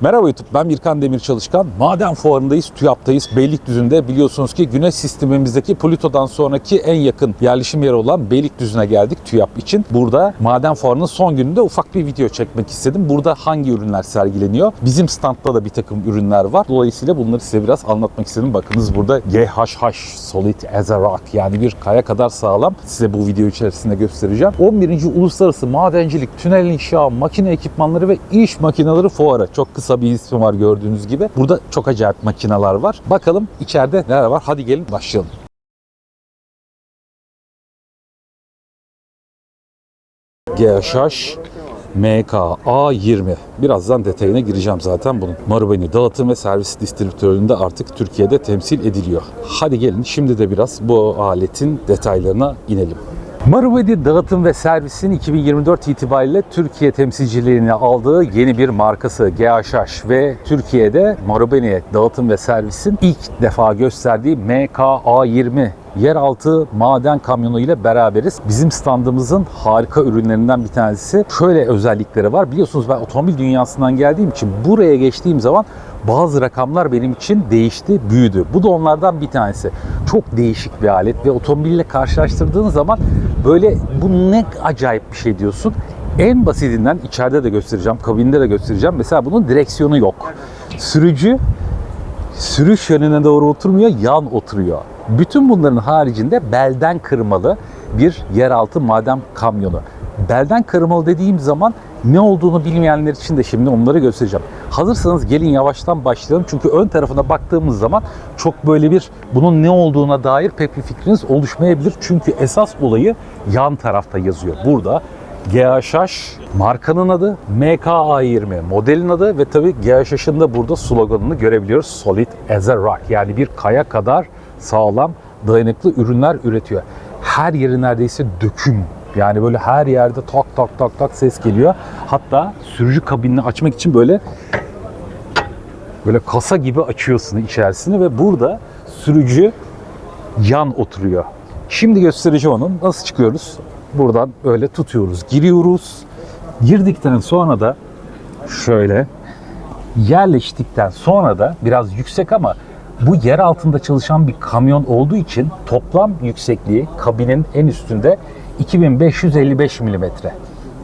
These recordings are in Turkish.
Merhaba YouTube, ben Birkan Demir Çalışkan. Maden fuarındayız, TÜYAP'tayız. Beylikdüzü'nde biliyorsunuz ki güneş sistemimizdeki Plüto'dan sonraki en yakın yerleşim yeri olan Beylikdüzü'ne geldik TÜYAP için. Burada maden fuarının son gününde ufak bir video çekmek istedim. Burada hangi ürünler sergileniyor? Bizim standta da bir takım ürünler var. Dolayısıyla bunları size biraz anlatmak istedim. Bakınız burada GHH Solid as a Rock yani bir kaya kadar sağlam. Size bu video içerisinde göstereceğim. 11. Uluslararası Madencilik, Tünel İnşa, Makine Ekipmanları ve İş Makineleri Fuarı. Çok kısa bir ismi var gördüğünüz gibi. Burada çok acayip makineler var. Bakalım içeride neler var. Hadi gelin başlayalım. GHH MK A20. Birazdan detayına gireceğim zaten bunun. Marubeni dağıtım ve servis distribütöründe artık Türkiye'de temsil ediliyor. Hadi gelin şimdi de biraz bu aletin detaylarına inelim. Marubeni Dağıtım ve Servis'in 2024 itibariyle Türkiye temsilciliğini aldığı yeni bir markası GHH ve Türkiye'de Marubeni Dağıtım ve Servis'in ilk defa gösterdiği MKA20 yeraltı maden kamyonu ile beraberiz. Bizim standımızın harika ürünlerinden bir tanesi. Şöyle özellikleri var. Biliyorsunuz ben otomobil dünyasından geldiğim için buraya geçtiğim zaman bazı rakamlar benim için değişti, büyüdü. Bu da onlardan bir tanesi. Çok değişik bir alet ve otomobille karşılaştırdığın zaman böyle bu ne acayip bir şey diyorsun. En basitinden içeride de göstereceğim, kabinde de göstereceğim. Mesela bunun direksiyonu yok. Sürücü sürüş yönüne doğru oturmuyor, yan oturuyor. Bütün bunların haricinde belden kırmalı bir yeraltı maden kamyonu. Belden kırmalı dediğim zaman ne olduğunu bilmeyenler için de şimdi onları göstereceğim. Hazırsanız gelin yavaştan başlayalım. Çünkü ön tarafına baktığımız zaman çok böyle bir bunun ne olduğuna dair pek bir fikriniz oluşmayabilir. Çünkü esas olayı yan tarafta yazıyor. Burada GHH markanın adı, MKA20 modelin adı ve tabii GHH'ın da burada sloganını görebiliyoruz. Solid as a rock yani bir kaya kadar sağlam, dayanıklı ürünler üretiyor. Her yeri neredeyse döküm. Yani böyle her yerde tak tak tak tak ses geliyor. Hatta sürücü kabinini açmak için böyle böyle kasa gibi açıyorsun içerisini ve burada sürücü yan oturuyor. Şimdi göstereceğim onun. Nasıl çıkıyoruz? Buradan böyle tutuyoruz. Giriyoruz. Girdikten sonra da şöyle yerleştikten sonra da biraz yüksek ama bu yer altında çalışan bir kamyon olduğu için toplam yüksekliği kabinin en üstünde 2555 milimetre.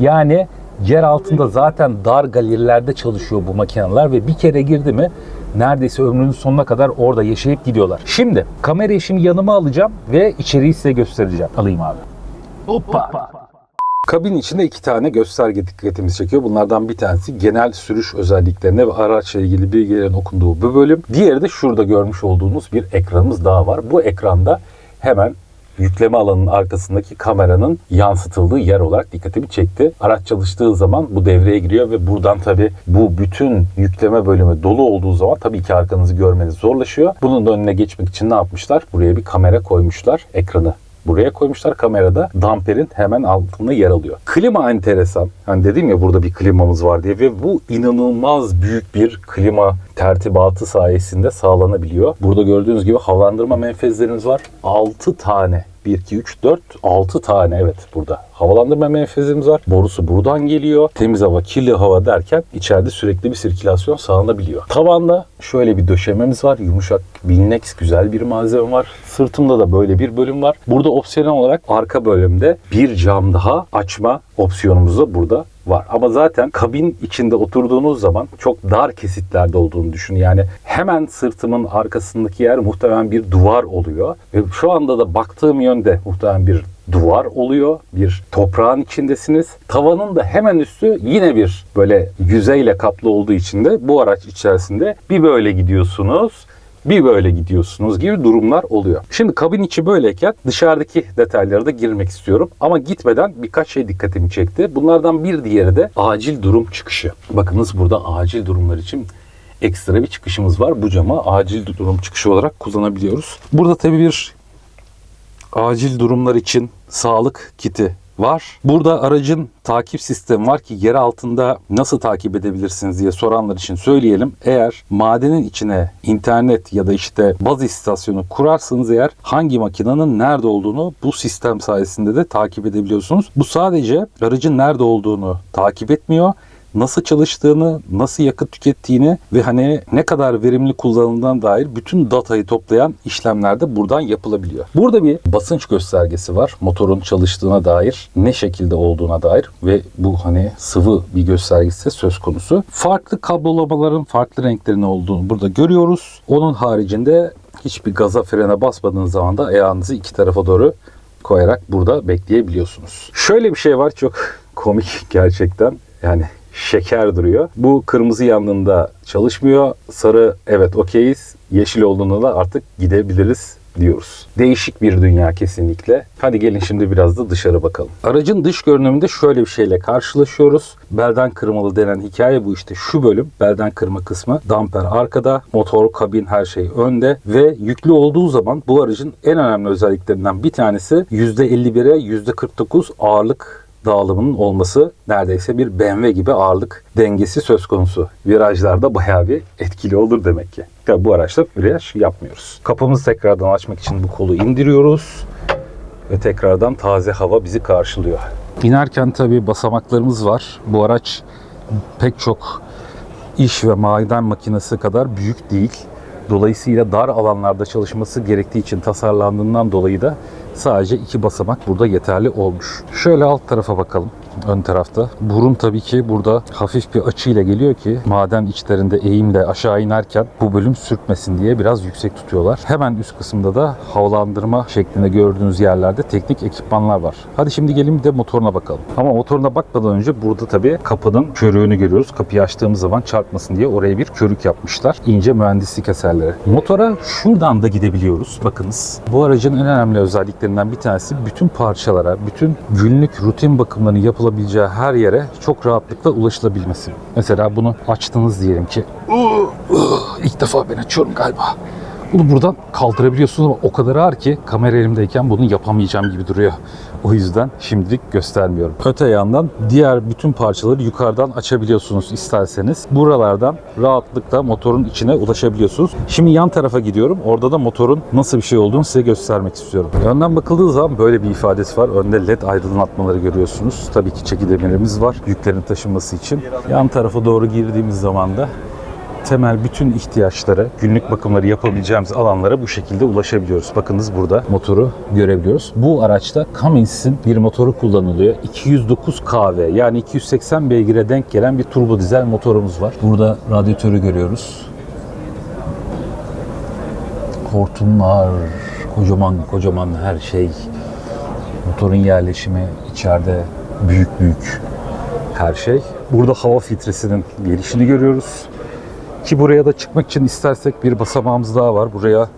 Yani yer altında zaten dar galerilerde çalışıyor bu makineler ve bir kere girdi mi neredeyse ömrünün sonuna kadar orada yaşayıp gidiyorlar. Şimdi kamerayı şimdi yanıma alacağım ve içeriği size göstereceğim. Alayım abi. Hoppa. Kabin içinde iki tane gösterge dikkatimizi çekiyor. Bunlardan bir tanesi genel sürüş özelliklerine ve araçla ilgili bilgilerin okunduğu bu bölüm. Diğeri de şurada görmüş olduğunuz bir ekranımız daha var. Bu ekranda hemen yükleme alanının arkasındaki kameranın yansıtıldığı yer olarak dikkatimi çekti. Araç çalıştığı zaman bu devreye giriyor ve buradan tabi bu bütün yükleme bölümü dolu olduğu zaman tabii ki arkanızı görmeniz zorlaşıyor. Bunun da önüne geçmek için ne yapmışlar? Buraya bir kamera koymuşlar. Ekranı buraya koymuşlar. Kamerada damperin hemen altında yer alıyor. Klima enteresan. Hani dedim ya burada bir klimamız var diye ve bu inanılmaz büyük bir klima tertibatı sayesinde sağlanabiliyor. Burada gördüğünüz gibi havalandırma menfezlerimiz var. 6 tane. 1, 2, 3, 4, 6 tane evet burada. Havalandırma menfezimiz var. Borusu buradan geliyor. Temiz hava, kirli hava derken içeride sürekli bir sirkülasyon sağlanabiliyor. Tavanda şöyle bir döşememiz var. Yumuşak, Bilnex güzel bir malzeme var. Sırtımda da böyle bir bölüm var. Burada opsiyonel olarak arka bölümde bir cam daha açma opsiyonumuz da burada var. Ama zaten kabin içinde oturduğunuz zaman çok dar kesitlerde olduğunu düşünün. Yani hemen sırtımın arkasındaki yer muhtemelen bir duvar oluyor. Ve şu anda da baktığım yönde muhtemelen bir duvar oluyor. Bir toprağın içindesiniz. Tavanın da hemen üstü yine bir böyle yüzeyle kaplı olduğu için de bu araç içerisinde bir böyle gidiyorsunuz bir böyle gidiyorsunuz gibi durumlar oluyor. Şimdi kabin içi böyleyken dışarıdaki detaylara da girmek istiyorum. Ama gitmeden birkaç şey dikkatimi çekti. Bunlardan bir diğeri de acil durum çıkışı. Bakınız burada acil durumlar için ekstra bir çıkışımız var. Bu cama acil durum çıkışı olarak kullanabiliyoruz. Burada tabii bir acil durumlar için sağlık kiti var. Burada aracın takip sistemi var ki yer altında nasıl takip edebilirsiniz diye soranlar için söyleyelim. Eğer madenin içine internet ya da işte baz istasyonu kurarsanız eğer hangi makinenin nerede olduğunu bu sistem sayesinde de takip edebiliyorsunuz. Bu sadece aracın nerede olduğunu takip etmiyor nasıl çalıştığını, nasıl yakıt tükettiğini ve hani ne kadar verimli kullanıldığına dair bütün datayı toplayan işlemler de buradan yapılabiliyor. Burada bir basınç göstergesi var. Motorun çalıştığına dair, ne şekilde olduğuna dair ve bu hani sıvı bir göstergesi söz konusu. Farklı kablolamaların farklı renklerinin olduğunu burada görüyoruz. Onun haricinde hiçbir gaza frene basmadığınız zaman da ayağınızı iki tarafa doğru koyarak burada bekleyebiliyorsunuz. Şöyle bir şey var çok komik gerçekten. Yani şeker duruyor. Bu kırmızı yandığında çalışmıyor. Sarı evet okeyiz. Yeşil olduğunda da artık gidebiliriz diyoruz. Değişik bir dünya kesinlikle. Hadi gelin şimdi biraz da dışarı bakalım. Aracın dış görünümünde şöyle bir şeyle karşılaşıyoruz. Belden kırmalı denen hikaye bu işte şu bölüm. Belden kırma kısmı. Damper arkada, motor, kabin her şey önde ve yüklü olduğu zaman bu aracın en önemli özelliklerinden bir tanesi %51'e %49 ağırlık dağılımının olması neredeyse bir BMW gibi ağırlık dengesi söz konusu. Virajlarda bayağı bir etkili olur demek ki. Tabi bu araçta viraj yapmıyoruz. Kapımızı tekrardan açmak için bu kolu indiriyoruz. Ve tekrardan taze hava bizi karşılıyor. İnerken tabi basamaklarımız var. Bu araç pek çok iş ve maden makinesi kadar büyük değil. Dolayısıyla dar alanlarda çalışması gerektiği için tasarlandığından dolayı da sadece iki basamak burada yeterli olmuş. Şöyle alt tarafa bakalım ön tarafta. Burun tabii ki burada hafif bir açıyla geliyor ki maden içlerinde eğimle aşağı inerken bu bölüm sürtmesin diye biraz yüksek tutuyorlar. Hemen üst kısımda da havalandırma şeklinde gördüğünüz yerlerde teknik ekipmanlar var. Hadi şimdi gelin bir de motoruna bakalım. Ama motoruna bakmadan önce burada tabii kapının körüğünü görüyoruz. Kapıyı açtığımız zaman çarpmasın diye oraya bir körük yapmışlar. İnce mühendislik eserleri. Motora şuradan da gidebiliyoruz. Bakınız. Bu aracın en önemli özelliklerinden bir tanesi bütün parçalara, bütün günlük rutin bakımlarını yapılabileceği her yere çok rahatlıkla ulaşılabilmesi. Mesela bunu açtınız diyelim ki. İlk defa ben açıyorum galiba. Bunu buradan kaldırabiliyorsunuz ama o kadar ağır ki kamera elimdeyken bunu yapamayacağım gibi duruyor. O yüzden şimdilik göstermiyorum. Öte yandan diğer bütün parçaları yukarıdan açabiliyorsunuz isterseniz. Buralardan rahatlıkla motorun içine ulaşabiliyorsunuz. Şimdi yan tarafa gidiyorum. Orada da motorun nasıl bir şey olduğunu size göstermek istiyorum. Önden bakıldığı zaman böyle bir ifadesi var. Önde led aydınlatmaları görüyorsunuz. Tabii ki çeki var yüklerin taşınması için. Yan tarafa doğru girdiğimiz zaman da temel bütün ihtiyaçlara, günlük bakımları yapabileceğimiz alanlara bu şekilde ulaşabiliyoruz. Bakınız burada motoru görebiliyoruz. Bu araçta Cummins'in bir motoru kullanılıyor. 209 kW yani 280 beygire denk gelen bir turbo dizel motorumuz var. Burada radyatörü görüyoruz. Hortumlar, kocaman kocaman her şey. Motorun yerleşimi içeride büyük büyük her şey. Burada hava filtresinin gelişini görüyoruz. Ki buraya da çıkmak için istersek bir basamağımız daha var. Buraya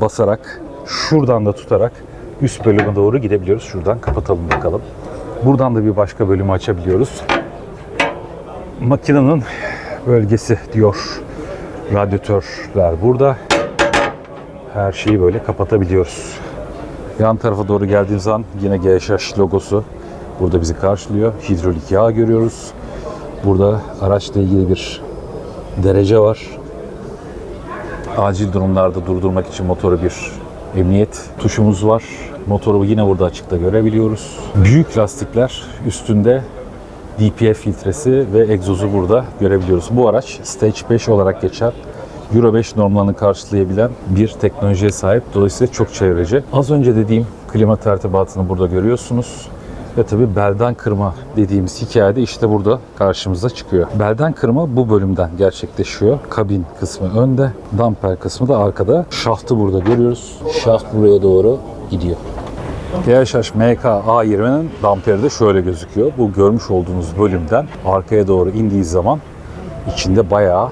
basarak, şuradan da tutarak üst bölüme doğru gidebiliyoruz. Şuradan kapatalım bakalım. Buradan da bir başka bölümü açabiliyoruz. Makinenin bölgesi diyor. Radyatörler burada. Her şeyi böyle kapatabiliyoruz. Yan tarafa doğru geldiğimiz zaman yine GSH logosu burada bizi karşılıyor. Hidrolik yağ görüyoruz. Burada araçla ilgili bir derece var. Acil durumlarda durdurmak için motoru bir emniyet tuşumuz var. Motoru yine burada açıkta görebiliyoruz. Büyük lastikler üstünde DPF filtresi ve egzozu burada görebiliyoruz. Bu araç Stage 5 olarak geçer. Euro 5 normlarını karşılayabilen bir teknolojiye sahip. Dolayısıyla çok çevreci. Az önce dediğim klima tertibatını burada görüyorsunuz. Ve tabii belden kırma dediğimiz hikayede işte burada karşımıza çıkıyor. Belden kırma bu bölümden gerçekleşiyor. Kabin kısmı önde, damper kısmı da arkada. Şaftı burada görüyoruz. Şaft buraya doğru gidiyor. THH MK A20'nin damperi de şöyle gözüküyor. Bu görmüş olduğunuz bölümden arkaya doğru indiği zaman içinde bayağı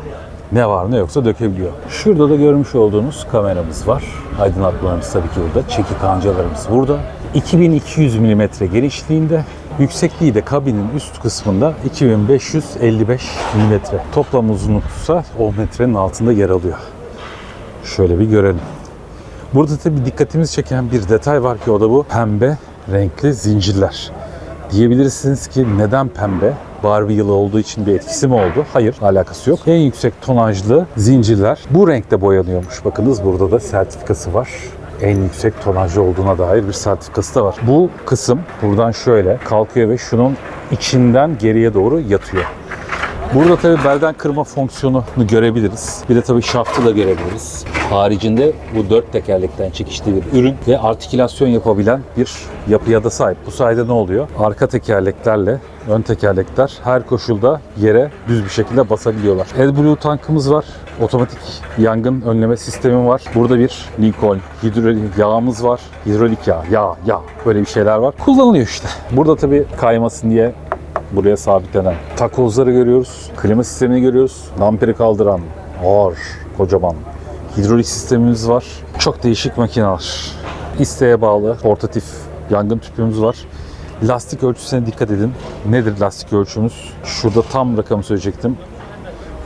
ne var ne yoksa dökebiliyor. Şurada da görmüş olduğunuz kameramız var. Aydınlatmalarımız tabii ki burada. Çeki kancalarımız burada. 2200 mm genişliğinde, yüksekliği de kabinin üst kısmında 2555 mm. Toplam uzunluk ise 10 metrenin altında yer alıyor. Şöyle bir görelim. Burada tabii dikkatimizi çeken bir detay var ki o da bu pembe renkli zincirler. Diyebilirsiniz ki neden pembe? Barbie yılı olduğu için bir etkisi mi oldu? Hayır, alakası yok. En yüksek tonajlı zincirler bu renkte boyanıyormuş. Bakınız burada da sertifikası var. En yüksek tonajlı olduğuna dair bir sertifikası da var. Bu kısım buradan şöyle kalkıyor ve şunun içinden geriye doğru yatıyor. Burada tabii belden kırma fonksiyonunu görebiliriz. Bir de tabii şaftı da görebiliriz. Haricinde bu dört tekerlekten çekiştiği bir ürün ve artikülasyon yapabilen bir yapıya da sahip. Bu sayede ne oluyor? Arka tekerleklerle ön tekerlekler her koşulda yere düz bir şekilde basabiliyorlar. AdBlue tankımız var. Otomatik yangın önleme sistemi var. Burada bir Lincoln hidrolik yağımız var. Hidrolik yağ, yağ, yağ böyle bir şeyler var. Kullanılıyor işte. Burada tabii kaymasın diye buraya sabitlenen takozları görüyoruz. Klima sistemini görüyoruz. Damperi kaldıran ağır, kocaman hidrolik sistemimiz var. Çok değişik makineler. İsteğe bağlı portatif yangın tüpümüz var. Lastik ölçüsüne dikkat edin. Nedir lastik ölçümüz? Şurada tam rakamı söyleyecektim.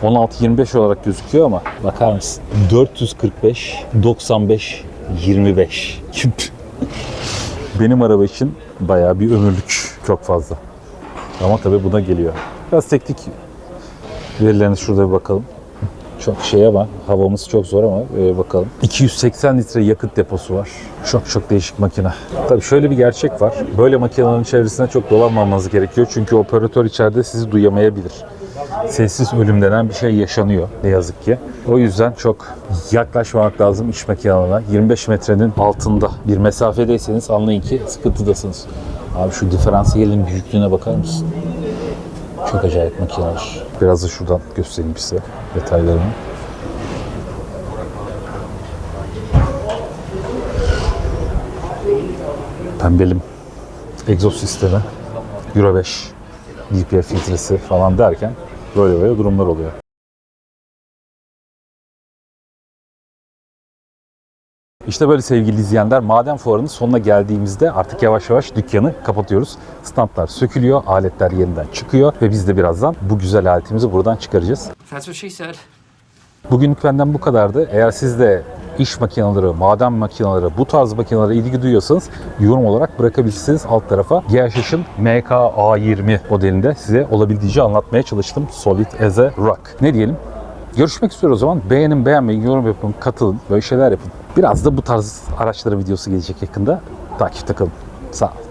16-25 olarak gözüküyor ama bakar mısın? 445, 95, 25. Benim araba için bayağı bir ömürlük. Çok fazla. Ama tabii buna geliyor. Biraz teknik verilerine şurada bir bakalım. Çok şey ama havamız çok zor ama e, bakalım. 280 litre yakıt deposu var. Çok çok değişik makine. Tabii şöyle bir gerçek var. Böyle makinelerin çevresine çok dolanmamanız gerekiyor. Çünkü operatör içeride sizi duyamayabilir. Sessiz ölüm denen bir şey yaşanıyor ne yazık ki. O yüzden çok yaklaşmamak lazım iş makinelerine. 25 metrenin altında bir mesafedeyseniz anlayın ki sıkıntıdasınız. Abi şu diferansiyelin büyüklüğüne bakar mısın? Çok acayip makineler. Biraz da şuradan göstereyim size detaylarını. Pembelim. Egzoz sistemi. Euro 5. DPF filtresi falan derken böyle böyle durumlar oluyor. İşte böyle sevgili izleyenler maden fuarının sonuna geldiğimizde artık yavaş yavaş dükkanı kapatıyoruz. Standlar sökülüyor, aletler yeniden çıkıyor ve biz de birazdan bu güzel aletimizi buradan çıkaracağız. That's what she said. Bugünlük benden bu kadardı. Eğer siz de iş makineleri, maden makineleri, bu tarz makinelere ilgi duyuyorsanız yorum olarak bırakabilirsiniz alt tarafa. GHH'ın MK-A20 modelinde size olabildiğince anlatmaya çalıştım. Solid as a rock. Ne diyelim? Görüşmek üzere o zaman. Beğenin, beğenmeyin, yorum yapın, katılın. Böyle şeyler yapın. Biraz da bu tarz araçları videosu gelecek yakında. Takipte kalın. Sağ olun.